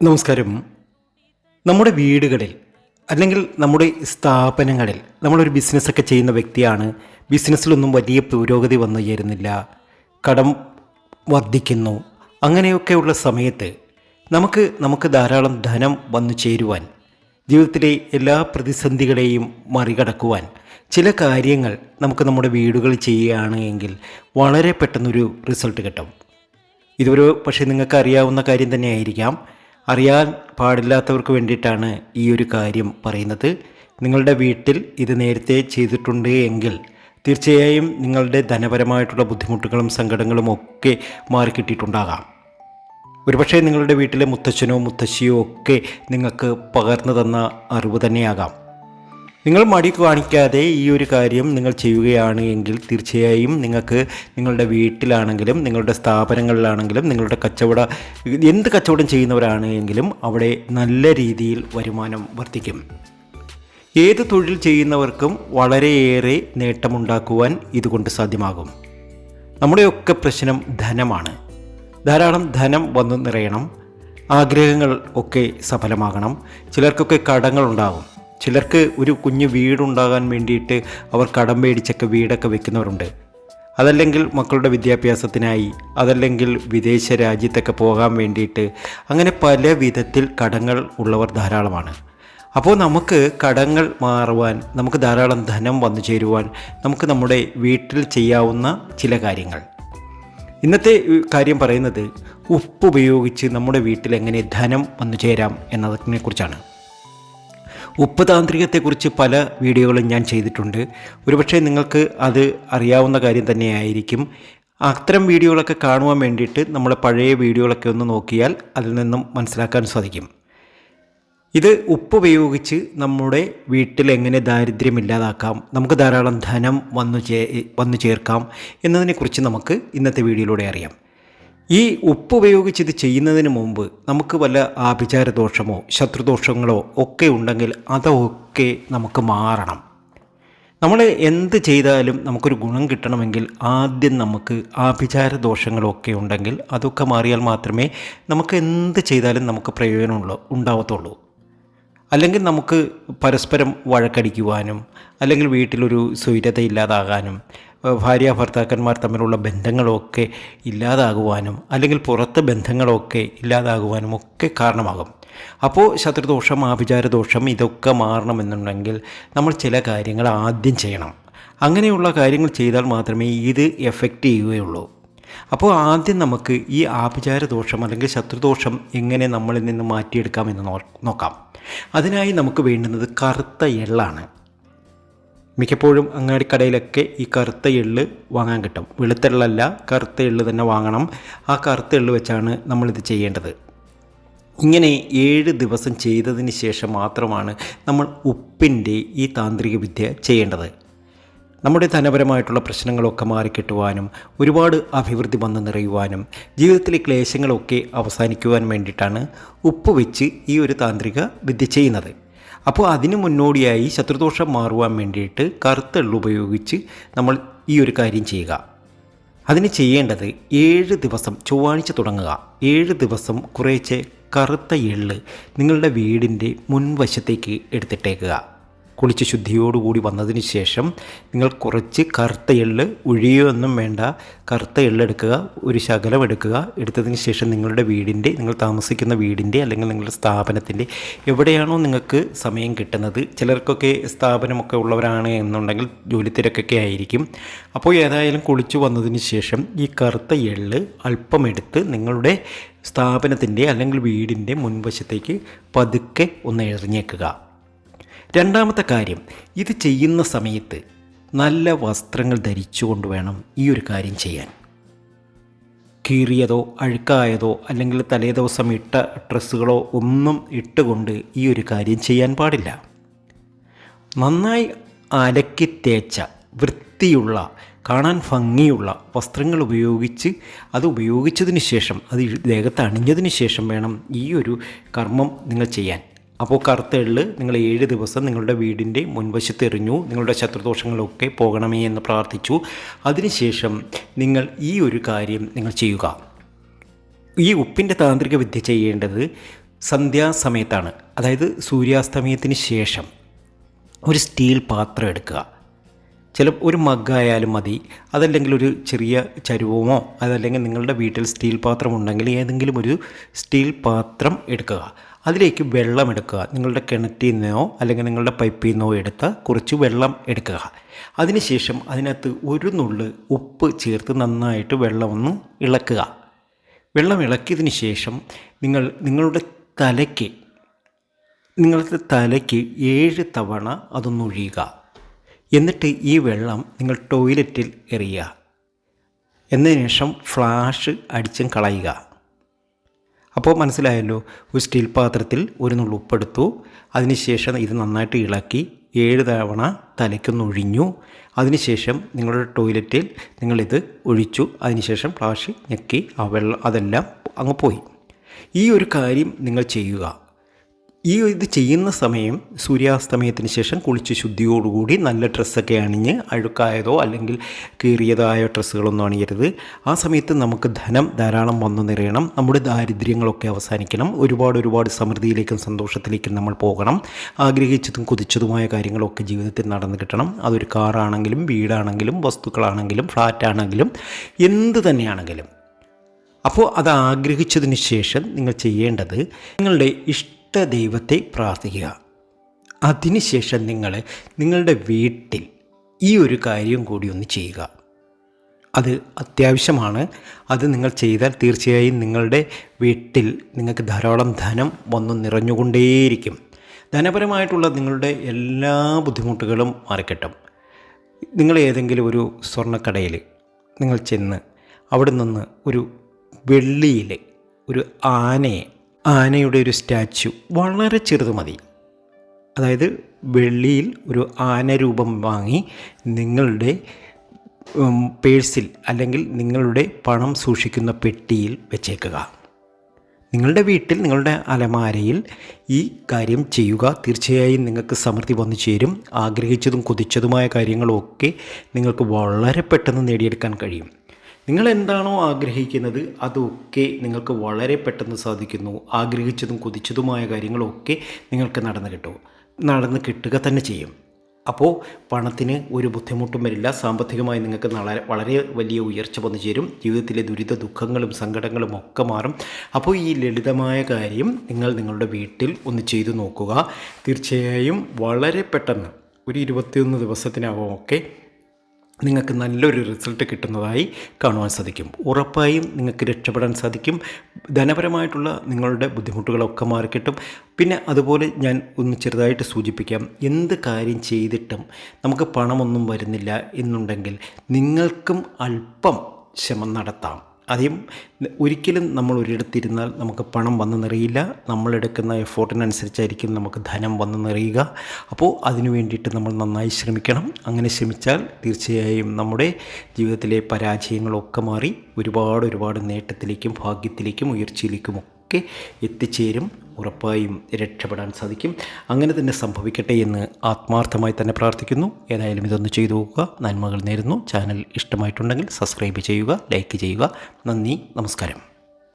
നമസ്കാരം. നമ്മുടെ വീടുകളിൽ അല്ലെങ്കിൽ നമ്മുടെ സ്ഥാപനങ്ങളിൽ നമ്മളൊരു ബിസിനസ്സൊക്കെ ചെയ്യുന്ന വ്യക്തിയാണ്. ബിസിനസ്സിലൊന്നും വലിയ പുരോഗതി വന്നു ചേരുന്നില്ല. കടം വർദ്ധിക്കുന്നു. അങ്ങനെയൊക്കെയുള്ള സമയത്ത് നമുക്ക് നമുക്ക് ധാരാളം ധനം വന്നു ചേരുവാൻ ജീവിതത്തിലെ എല്ലാ പ്രതിസന്ധികളെയും മറികടക്കുവാൻ ചില കാര്യങ്ങൾ നമുക്ക് നമ്മുടെ വീടുകളിൽ ചെയ്യുകയാണ് എങ്കിൽ വളരെ പെട്ടെന്നൊരു റിസൾട്ട് കിട്ടും. ഇതൊരു പക്ഷേ നിങ്ങൾക്ക് അറിയാവുന്ന കാര്യം തന്നെയായിരിക്കാം. അറിയാൻ പാടില്ലാത്തവർക്ക് വേണ്ടിയിട്ടാണ് ഈ ഒരു കാര്യം പറയുന്നത്. നിങ്ങളുടെ വീട്ടിൽ ഇത് നേരത്തെ ചെയ്തിട്ടുണ്ട് എങ്കിൽ തീർച്ചയായും നിങ്ങളുടെ ധനപരമായിട്ടുള്ള ബുദ്ധിമുട്ടുകളും സങ്കടങ്ങളും ഒക്കെ മാറിക്കിട്ടിയിട്ടുണ്ടാകാം ഒരുപക്ഷെ നിങ്ങളുടെ വീട്ടിലെ മുത്തച്ഛനോ മുത്തശ്ശിയോ ഒക്കെ നിങ്ങൾക്ക് പകർന്നു തന്ന അറിവ് തന്നെയാകാം. നിങ്ങൾ മടി കാണിക്കാതെ ഈ ഒരു കാര്യം നിങ്ങൾ ചെയ്യുകയാണ് എങ്കിൽ തീർച്ചയായും നിങ്ങൾക്ക് നിങ്ങളുടെ വീട്ടിലാണെങ്കിലും നിങ്ങളുടെ സ്ഥാപനങ്ങളിലാണെങ്കിലും നിങ്ങളുടെ കച്ചവട എന്ത് കച്ചവടം ചെയ്യുന്നവരാണെങ്കിലും അവിടെ നല്ല രീതിയിൽ വരുമാനം വർദ്ധിക്കും. ഏത് തൊഴിൽ ചെയ്യുന്നവർക്കും വളരെയേറെ നേട്ടമുണ്ടാക്കുവാൻ ഇതുകൊണ്ട് സാധ്യമാകും. നമ്മുടെയൊക്കെ പ്രശ്നം ധനമാണ്. ധാരാളം ധനം വന്നു നിറയണം. ആഗ്രഹങ്ങൾ ഒക്കെ സഫലമാകണം. ചിലർക്കൊക്കെ കടങ്ങളുണ്ടാകും ചിലർക്ക് ഒരു കുഞ്ഞ് വീടുണ്ടാകാൻ വേണ്ടിയിട്ട് അവർ കടം മേടിച്ചൊക്കെ വീടൊക്കെ വെക്കുന്നവരുണ്ട്. അതല്ലെങ്കിൽ മക്കളുടെ വിദ്യാഭ്യാസത്തിനായി അതല്ലെങ്കിൽ വിദേശ രാജ്യത്തൊക്കെ പോകാൻ വേണ്ടിയിട്ട് അങ്ങനെ പല വിധത്തിൽ കടങ്ങൾ ഉള്ളവർ ധാരാളമാണ്. അപ്പോൾ നമുക്ക് കടങ്ങൾ മാറുവാൻ നമുക്ക് ധാരാളം ധനം വന്നു ചേരുവാൻ നമുക്ക് നമ്മുടെ വീട്ടിൽ ചെയ്യാവുന്ന ചില കാര്യങ്ങൾ. ഇന്നത്തെ കാര്യം പറയുന്നത് ഉപ്പ് ഉപയോഗിച്ച് നമ്മുടെ വീട്ടിൽ എങ്ങനെ ധനം വന്നു ചേരാം എന്നതിനെക്കുറിച്ചാണ്. ഉപ്പ് താന്ത്രികത്തെക്കുറിച്ച് പല വീഡിയോകളും ഞാൻ ചെയ്തിട്ടുണ്ട്. ഒരുപക്ഷെ നിങ്ങൾക്ക് അത് അറിയാവുന്ന കാര്യം തന്നെയായിരിക്കും. അത്തരം വീഡിയോകളൊക്കെ കാണുവാൻ വേണ്ടിയിട്ട് നമ്മളെ പഴയ വീഡിയോകളൊക്കെ ഒന്ന് നോക്കിയാൽ അതിൽ നിന്നും മനസ്സിലാക്കാൻ സാധിക്കും. ഇത് ഉപ്പ് ഉപയോഗിച്ച് നമ്മുടെ വീട്ടിൽ എങ്ങനെ ദാരിദ്ര്യം ഇല്ലാതാക്കാം നമുക്ക് ധാരാളം ധനം വന്നു ചേ വന്നു ചേർക്കാം എന്നതിനെക്കുറിച്ച് നമുക്ക് ഇന്നത്തെ വീഡിയോയിലൂടെ അറിയാം. ഈ ഉപ്പ് ഉപയോഗിച്ച് ഇത് ചെയ്യുന്നതിന് മുമ്പ് നമുക്ക് വല്ല ആഭിചാരദോഷമോ ശത്രുദോഷങ്ങളോ ഒക്കെ ഉണ്ടെങ്കിൽ അതൊക്കെ നമുക്ക് മാറണം. നമ്മൾ എന്ത് ചെയ്താലും നമുക്കൊരു ഗുണം കിട്ടണമെങ്കിൽ ആദ്യം നമുക്ക് ആഭിചാരദോഷങ്ങളൊക്കെ ഉണ്ടെങ്കിൽ അതൊക്കെ മാറിയാൽ മാത്രമേ നമുക്ക് എന്ത് ചെയ്താലും നമുക്ക് പ്രയോജനമുള്ളൂ ഉണ്ടാവത്തുള്ളൂ. അല്ലെങ്കിൽ നമുക്ക് പരസ്പരം വഴക്കടിക്കുവാനും അല്ലെങ്കിൽ വീട്ടിലൊരു സ്വൈര്യത ഇല്ലാതാകാനും ഭാര്യ ഭർത്താക്കന്മാർ തമ്മിലുള്ള ബന്ധങ്ങളൊക്കെ ഇല്ലാതാകുവാനും അല്ലെങ്കിൽ പുറത്ത് ബന്ധങ്ങളൊക്കെ ഇല്ലാതാകുവാനും ഒക്കെ കാരണമാകും. അപ്പോൾ ശത്രുദോഷം ആഭിചാരദോഷം ഇതൊക്കെ മാറണമെന്നുണ്ടെങ്കിൽ നമ്മൾ ചില കാര്യങ്ങൾ ആദ്യം ചെയ്യണം. അങ്ങനെയുള്ള കാര്യങ്ങൾ ചെയ്താൽ മാത്രമേ ഇത് എഫക്റ്റ് ചെയ്യുകയുള്ളൂ. അപ്പോൾ ആദ്യം നമുക്ക് ഈ ആഭിചാര ദോഷം അല്ലെങ്കിൽ ശത്രുദോഷം എങ്ങനെ നമ്മളിൽ നിന്ന് മാറ്റിയെടുക്കാം എന്ന് നോക്കാം. അതിനായി നമുക്ക് വേണ്ടുന്നത് കറുത്ത എള്ളാണ്. മിക്കപ്പോഴും അങ്ങാടി കടയിലൊക്കെ ഈ കറുത്ത എള്ള് വാങ്ങാൻ കിട്ടും. വെളുത്തെള്ളല്ല കറുത്ത എള്ള് തന്നെ വാങ്ങണം. ആ കറുത്ത എള്ള് വെച്ചാണ് നമ്മളിത് ചെയ്യേണ്ടത്. ഇങ്ങനെ ഏഴ് ദിവസം ചെയ്തതിന് ശേഷം മാത്രമാണ് നമ്മൾ ഉപ്പിന്റെ ഈ താന്ത്രിക വിദ്യ ചെയ്യേണ്ടത്. നമ്മുടെ ധനപരമായിട്ടുള്ള പ്രശ്നങ്ങളൊക്കെ മാറിക്കിട്ടുവാനും ഒരുപാട് അഭിവൃദ്ധി വന്ന് നിറയുവാനും ജീവിതത്തിലെ ക്ലേശങ്ങളൊക്കെ അവസാനിക്കുവാൻ വേണ്ടിയിട്ടാണ് ഉപ്പ് വെച്ച് ഈ ഒരു താന്ത്രിക വിദ്യ ചെയ്യുന്നത്. അപ്പോൾ അതിന് മുന്നോടിയായി ശത്രുദോഷം മാറുവാൻ വേണ്ടിയിട്ട് കറുത്തള്ളു ഉപയോഗിച്ച് നമ്മൾ ഈ ഒരു കാര്യം ചെയ്യുക. അതിന് ചെയ്യേണ്ടത് ഏഴ് ദിവസം ചൊവ്വാഴ്ച തുടങ്ങുക. ഏഴ് ദിവസം കുറേച്ചെ കറുത്ത എള്ള് നിങ്ങളുടെ വീടിന്റെ മുൻവശത്തേക്ക് എടുത്തിട്ടേക്കുക. കുളിച്ച് ശുദ്ധിയോടുകൂടി വന്നതിന് ശേഷം നിങ്ങൾ കുറച്ച് കറുത്ത എള്ള് ഒഴിയൊന്നും വേണ്ട. കറുത്ത എള്ള് എടുക്കുക ഒരു ശകലം എടുക്കുക. എടുത്തതിന് ശേഷം നിങ്ങളുടെ വീടിന്റെ നിങ്ങൾ താമസിക്കുന്ന വീടിന്റെ അല്ലെങ്കിൽ നിങ്ങളുടെ സ്ഥാപനത്തിന്റെ എവിടെയാണോ നിങ്ങൾക്ക് സമയം കിട്ടുന്നത്. ചിലർക്കൊക്കെ സ്ഥാപനമൊക്കെ ഉള്ളവരാണ് എന്നുണ്ടെങ്കിൽ ജോലി തിരക്കൊക്കെ ആയിരിക്കും. അപ്പോൾ ഏതായാലും കുളിച്ചു വന്നതിന് ശേഷം ഈ കറുത്ത എള്ള് അല്പം എടുത്ത് നിങ്ങളുടെ സ്ഥാപനത്തിന്റെ അല്ലെങ്കിൽ വീടിന്റെ മുൻവശത്തേക്ക് പതുക്കെ ഒന്ന് എറിഞ്ഞേക്കുക. രണ്ടാമത്തെ കാര്യം ഇത് ചെയ്യുന്ന സമയത്ത് നല്ല വസ്ത്രങ്ങൾ ധരിച്ചുകൊണ്ട് വേണം ഈ ഒരു കാര്യം ചെയ്യാൻ. കീറിയതോ അഴുക്കായതോ അല്ലെങ്കിൽ തലേദിവസം ഇട്ട ഡ്രസ്സുകളോ ഒന്നും ഇട്ടുകൊണ്ട് ഈ ഒരു കാര്യം ചെയ്യാൻ പാടില്ല. നന്നായി അലക്കി തേച്ച വൃത്തിയുള്ള കാണാൻ ഭംഗിയുള്ള വസ്ത്രങ്ങൾ ഉപയോഗിച്ച് അത് ഉപയോഗിച്ചതിന് ശേഷം അത് ദേഹത്ത് അണിഞ്ഞതിന് ശേഷം വേണം ഈ ഒരു കർമ്മം നിങ്ങൾ ചെയ്യാൻ. അപ്പോൾ കറുത്ത എള്ള് നിങ്ങൾ ഏഴ് ദിവസം നിങ്ങളുടെ വീടിന്റെ മുൻവശത്ത് എറിഞ്ഞു നിങ്ങളുടെ ശത്രുദോഷങ്ങളൊക്കെ പോകണമേ എന്ന് പ്രാർത്ഥിച്ചു. അതിനുശേഷം നിങ്ങൾ ഈ ഒരു കാര്യം നിങ്ങൾ ചെയ്യുക. ഈ ഉപ്പിന്റെ താന്ത്രിക വിദ്യ ചെയ്യേണ്ടത് സന്ധ്യാസമയത്താണ്. അതായത് സൂര്യാസ്തമയത്തിന് ശേഷം ഒരു സ്റ്റീൽ പാത്രം എടുക്കുക. ചില ഒരു മഗ്ഗായാലും മതി. അതല്ലെങ്കിൽ ഒരു ചെറിയ ചരുവമോ അതല്ലെങ്കിൽ നിങ്ങളുടെ വീട്ടിൽ സ്റ്റീൽ പാത്രം ഉണ്ടെങ്കിൽ ഏതെങ്കിലും ഒരു സ്റ്റീൽ പാത്രം എടുക്കുക. അതിലേക്ക് വെള്ളം എടുക്കുക. നിങ്ങളുടെ കിണറ്റിൽ നിന്നോ അല്ലെങ്കിൽ നിങ്ങളുടെ പൈപ്പിൽ നിന്നോ എടുത്ത് കുറച്ച് വെള്ളം എടുക്കുക. അതിനുശേഷം അതിനകത്ത് ഒരു നുള്ള് ഉപ്പ് ചേർത്ത് നന്നായിട്ട് വെള്ളം ഒന്ന് ഇളക്കുക. വെള്ളം ഇളക്കിയതിന് ശേഷം നിങ്ങൾ നിങ്ങളുടെ തലയ്ക്ക് നിങ്ങളുടെ തലയ്ക്ക് ഏഴ് തവണ അതൊന്നൊഴിയുക എന്നിട്ട് ഈ വെള്ളം നിങ്ങൾ ടോയ്ലറ്റിൽ എറിയുക. എന്നതിന് ശേഷം ഫ്ലാഷ് അടിച്ചും കളയുക. അപ്പോൾ മനസ്സിലായല്ലോ ഒരു സ്റ്റീൽ പാത്രത്തിൽ ഒരു നുള്ളു ഉപ്പെടുത്തു. അതിനുശേഷം ഇത് നന്നായിട്ട് ഇളക്കി ഏഴ് തവണ തലയ്ക്കൊന്ന് ഒഴിഞ്ഞു. അതിനുശേഷം നിങ്ങളുടെ ടോയ്ലറ്റിൽ നിങ്ങളിത് ഒഴിച്ചു. അതിനുശേഷം ഫ്ലാഷ് ഞെക്കി ആ വെള്ളം അതെല്ലാം അങ്ങ് പോയി. ഈ ഒരു കാര്യം നിങ്ങൾ ചെയ്യുക. ഈ ഇത് ചെയ്യുന്ന സമയം സൂര്യാസ്തമയത്തിന് ശേഷം കുളിച്ച് ശുദ്ധിയോടുകൂടി നല്ല ഡ്രസ്സൊക്കെ അണിഞ്ഞ് അഴുക്കായതോ അല്ലെങ്കിൽ കീറിയതായ ഡ്രസ്സുകളൊന്നും അണിയരുത്. ആ സമയത്ത് നമുക്ക് ധനം ധാരാളം വന്നു നിറയണം. നമ്മുടെ ദാരിദ്ര്യങ്ങളൊക്കെ അവസാനിക്കണം. ഒരുപാട് ഒരുപാട് സമൃദ്ധിയിലേക്കും സന്തോഷത്തിലേക്കും നമ്മൾ പോകണം. ആഗ്രഹിച്ചതും കുതിച്ചതുമായ കാര്യങ്ങളൊക്കെ ജീവിതത്തിൽ നടന്നു കിട്ടണം. അതൊരു കാറാണെങ്കിലും വീടാണെങ്കിലും വസ്തുക്കളാണെങ്കിലും ഫ്ലാറ്റാണെങ്കിലും എന്ത് തന്നെയാണെങ്കിലും. അപ്പോൾ അത് ആഗ്രഹിച്ചതിന് ശേഷം നിങ്ങൾ ചെയ്യേണ്ടത് നിങ്ങളുടെ ഇഷ്ട ദൈവത്തെ പ്രാർത്ഥിക്കുക. അതിനുശേഷം നിങ്ങൾ നിങ്ങളുടെ വീട്ടിൽ ഈ ഒരു കാര്യം കൂടി ഒന്ന് ചെയ്യുക. അത് അത്യാവശ്യമാണ്. അത് നിങ്ങൾ ചെയ്താൽ തീർച്ചയായും നിങ്ങളുടെ വീട്ടിൽ നിങ്ങൾക്ക് ധാരാളം ധനം വന്നു നിറഞ്ഞുകൊണ്ടേയിരിക്കും. ധനപരമായിട്ടുള്ള നിങ്ങളുടെ എല്ലാ ബുദ്ധിമുട്ടുകളും മാറിക്കിട്ടും. നിങ്ങൾ ഏതെങ്കിലും ഒരു സ്വർണക്കടയിൽ നിങ്ങൾ ചെന്ന് അവിടെ നിന്ന് ഒരു വെള്ളിയിൽ ഒരു ആനയെ ആനയുടെ ഒരു സ്റ്റാച്ചു വളരെ ചെറുത് മതി. അതായത് വെള്ളിയിൽ ഒരു ആനരൂപം വാങ്ങി നിങ്ങളുടെ പേഴ്സിൽ അല്ലെങ്കിൽ നിങ്ങളുടെ പണം സൂക്ഷിക്കുന്ന പെട്ടിയിൽ വെച്ചേക്കുക. നിങ്ങളുടെ വീട്ടിൽ നിങ്ങളുടെ അലമാരയിൽ ഈ കാര്യം ചെയ്യുക. തീർച്ചയായും നിങ്ങൾക്ക് സമൃദ്ധി വന്നു ചേരും. ആഗ്രഹിച്ചതും കൊതിച്ചതുമായ കാര്യങ്ങളൊക്കെ നിങ്ങൾക്ക് വളരെ പെട്ടെന്ന് നേടിയെടുക്കാൻ കഴിയും. നിങ്ങൾ എന്താണോ ആഗ്രഹിക്കുന്നത് അതൊക്കെ നിങ്ങൾക്ക് വളരെ പെട്ടെന്ന് സാധിക്കുന്നു. ആഗ്രഹിച്ചതും കൊതിച്ചതുമായ കാര്യങ്ങളൊക്കെ നിങ്ങൾക്ക് നടന്നു കിട്ടും. നടന്ന് കിട്ടുക തന്നെ ചെയ്യും. അപ്പോൾ പണത്തിന് ഒരു ബുദ്ധിമുട്ടും വരില്ല. സാമ്പത്തികമായി നിങ്ങൾക്ക് വളരെ വളരെ വലിയ ഉയർച്ച വന്നു ചേരും. ജീവിതത്തിലെ ദുരിത ദുഃഖങ്ങളും സങ്കടങ്ങളും ഒക്കെ മാറും. അപ്പോൾ ഈ ലളിതമായ കാര്യം നിങ്ങൾ നിങ്ങളുടെ വീട്ടിൽ ഒന്ന് ചെയ്തു നോക്കുക. തീർച്ചയായും വളരെ പെട്ടെന്ന് ഒരു ഇരുപത്തിയൊന്ന് ദിവസത്തിനകം ഒക്കെ നിങ്ങൾക്ക് നല്ലൊരു റിസൾട്ട് കിട്ടുന്നതായി കാണുവാൻ സാധിക്കും. ഉറപ്പായും നിങ്ങൾക്ക് രക്ഷപ്പെടാൻ സാധിക്കും. ധനപരമായിട്ടുള്ള നിങ്ങളുടെ ബുദ്ധിമുട്ടുകളൊക്കെ മാറിക്കിട്ടും. പിന്നെ അതുപോലെ ഞാൻ ഒന്ന് ചെറുതായിട്ട് സൂചിപ്പിക്കാം. എന്ത് കാര്യം ചെയ്തിട്ടും നമുക്ക് പണമൊന്നും വരുന്നില്ല എന്നുണ്ടെങ്കിൽ നിങ്ങൾക്കും അല്പം ശ്രമം നടത്താം. ആദ്യം ഒരിക്കലും നമ്മൾ ഒരിടത്തിരുന്നാൽ നമുക്ക് പണം വന്നു നിറയില്ല. നമ്മളെടുക്കുന്ന എഫോർട്ടിനനുസരിച്ചായിരിക്കും നമുക്ക് ധനം വന്നു നിറയുക. അപ്പോൾ അതിനു വേണ്ടിയിട്ട് നമ്മൾ നന്നായി ശ്രമിക്കണം. അങ്ങനെ ശ്രമിച്ചാൽ തീർച്ചയായും നമ്മുടെ ജീവിതത്തിലെ പരാജയങ്ങളൊക്കെ മാറി ഒരുപാട് ഒരുപാട് നേട്ടത്തിലേക്കും ഭാഗ്യത്തിലേക്കും ഉയർച്ചയിലേക്കും ഒക്കെ എത്തിച്ചേരും. ഉറപ്പായും രക്ഷപ്പെടാൻ സാധിക്കും. അങ്ങനെ തന്നെ സംഭവിക്കട്ടെ എന്ന് ആത്മാർത്ഥമായി തന്നെ പ്രാർത്ഥിക്കുന്നു. ഏതായാലും ഇതൊന്ന് ചെയ്തു നോക്കുക. നന്മകൾ നേരുന്നു. ചാനൽ ഇഷ്ടമായിട്ടുണ്ടെങ്കിൽ സബ്സ്ക്രൈബ് ചെയ്യുക ലൈക്ക് ചെയ്യുക. നന്ദി. നമസ്കാരം.